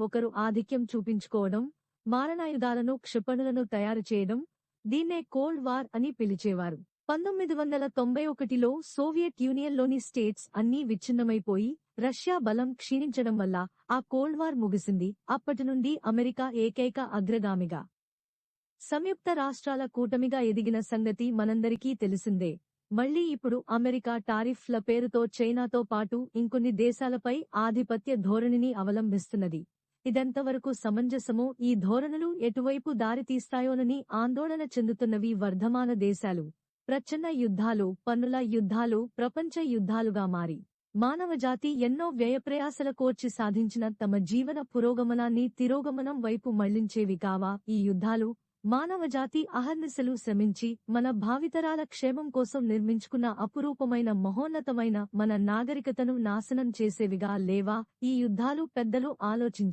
ఒకరు ఆధిక్యం చూపించుకోవడం మారణాయుధాలను క్షిపణులను తయారు చేయడం దీన్నే కోల్డ్ వార్ అని పిలిచేవారు. పంతొమ్మిది వందల తొంభై ఒకటిలో సోవియట్ యూనియన్లోని స్టేట్స్ అన్నీ విచ్ఛిన్నమైపోయి రష్యా బలం క్షీణించడం వల్ల ఆ కోల్డ్ వార్ ముగిసింది. అప్పటి నుండి అమెరికా ఏకైక అగ్రగామిగా. సంయుక్త రాష్ట్రాల కూటమిగా ఎదిగిన సంగతి మనందరికీ తెలిసిందే. మళ్ళీ ఇప్పుడు అమెరికా టారిఫ్ల పేరుతో చైనాతో పాటు ఇంకొన్ని దేశాలపై ఆధిపత్య ధోరణిని అవలంబిస్తున్నది. ఇదంతవరకు సమంజసమో ఈ ధోరణులు ఎటువైపు దారితీస్తాయోనని ఆందోళన చెందుతున్నవి వర్ధమాన దేశాలు. ప్రచ్ఛన్న యుద్ధాలు పన్నుల యుద్ధాలు ప్రపంచ యుద్ధాలుగా మారి. మానవజాతి ఎన్నో వ్యయప్రయాసల కోర్చి సాధించిన తమ జీవన పురోగమనాన్ని తిరోగమనం వైపు మళ్ళించేవి కావా ఈ యుద్ధాలు? మానవజాతి అహర్నిశలు శ్రమించి మన భావితరాల క్షేమం కోసం నిర్మించుకున్న అపురూపమైన మహోన్నతమైన మన నాగరికతను నాశనం చేసేవిగా లేవా? ఈ యుద్ధాలు పెద్దలు ఆలోచించారు.